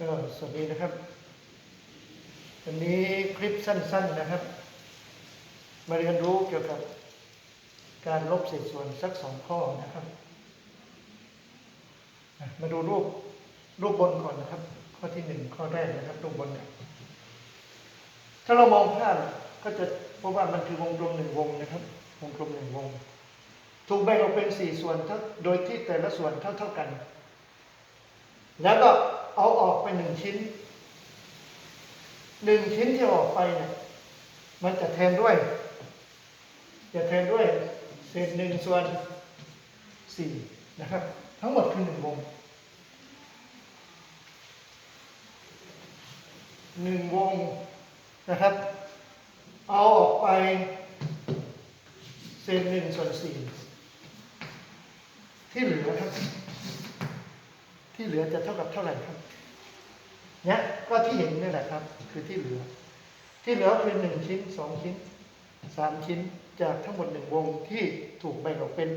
ก็สวัสดีนะครับ วันนี้คลิปสั้น ๆนะครับ มาเรียนรู้เกี่ยวกับการลบเศษส่วนสักสองข้อนะครับ มาดูรูปรูปบนก่อนนะครับ ข้อที่หนึ่งข้อแรกนะครับ รูปบนเนี่ยถ้าเรามองภาพก็จะพบว่ามันคือวงกลมหนึ่งวงนะครับ วงกลมหนึ่งวง ถูกแบ่งออกเป็นสี่ส่วนโดยที่แต่ละส่วนเท่าเท่าๆกัน แล้วก็ เอาออกไปหนึ่งชิ้น หนึ่งชิ้นที่ออกไปเนี่ยมันจะแทนด้วย จะแทนด้วยเศษหนึ่งส่วนสี่นะครับ ทั้งหมดคือหนึ่งวงหนึ่งวงนะครับ เอาออกไปเศษหนึ่งส่วนสี่ที่เหลือครับ ที่เหลือจะเท่ากับเท่าไหร่ครับเนี่ยก็ที่เห็นนี่แหละครับ คือที่เหลือ ที่เหลือคือหนึ่งชิ้นสองชิ้นสามชิ้นจากทั้งหมดหนึ่งวงที่ถูกแบ่งออกเป็น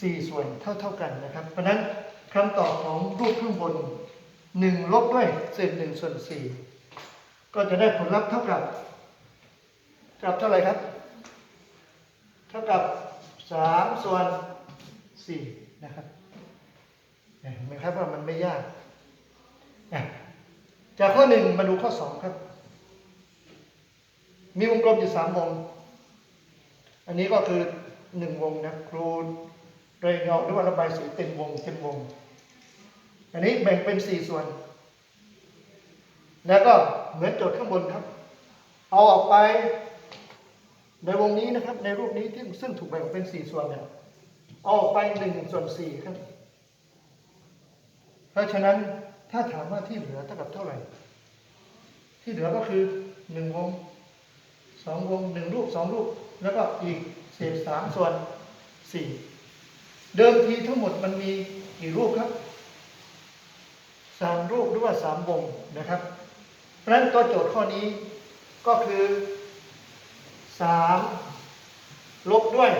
สี่ส่วนเท่าเท่ากันนะครับ เพราะฉะนั้นคำตอบของรูปข้างบนหนึ่งลบด้วยเศษหนึ่งส่วนสี่ก็จะได้ผลลัพธ์เท่ากับกับเท่าไหร่ครับ เท่ากับสามส่วนสี่นะครับ เห็นไหมครับว่ามันไม่ยาก จากข้อหนึ่งมาดูข้อสองครับ มีวงกลมอยู่สามวง อันนี้ก็คือหนึ่งวงนะครูเรยเงาหรือว่าระบายสีเต็มวงเต็มวง อันนี้แบ่งเป็นสี่ส่วน แล้วก็เหมือนโจทย์ข้างบนครับ เอาออกไปในวงนี้นะครับ ในรูปนี้ที่ซึ่งถูกแบ่งเป็นสี่ส่วนเนี่ยเอาออกไปหนึ่งส่วนสี่ครับ เพราะฉะนั้นถ้าถามว่าที่เหลือเท่ากับเท่าไหร่ ที่เหลือก็คือหนึ่งวงสองวงหนึ่งรูปสองรูป แล้วก็อีกเศษสามส่วนสี่เดิมทีทั้งหมดมันมีกี่รูปครับสามรูปหรือว่าสามวงนะครับ เพราะฉะนั้นตัวโจทย์ข้อนี้ก็คือสามลบด้วย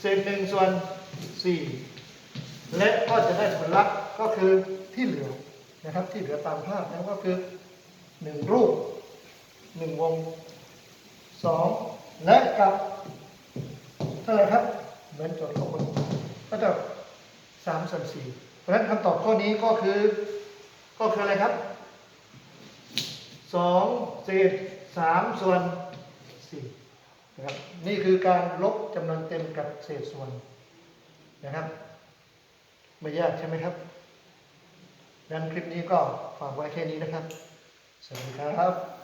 เศษหนึ่งส่วนสี่ และก็จะได้ผลลัพธ์ก็คือที่เหลือนะครับ ที่เหลือตามภาพนะก็คือหนึ่งรูปหนึ่งวงสองและกับเท่าไหร่ครับเหมือนจทย์ข้างบนก็จะสามส่วนสี่เพราะฉะนั้นคำตอบข้อนี้ก็คือ ก็คืออะไรครับสองเศษสามส่วนสี่นะครับนี่คือการลบจำนวนเต็มกับเศษส่วนนะครับ ไม่ยากใช่ไหมครับดังคลิปนี้ก็ฝากไว้แค่นี้นะครับ สวัสดีครับ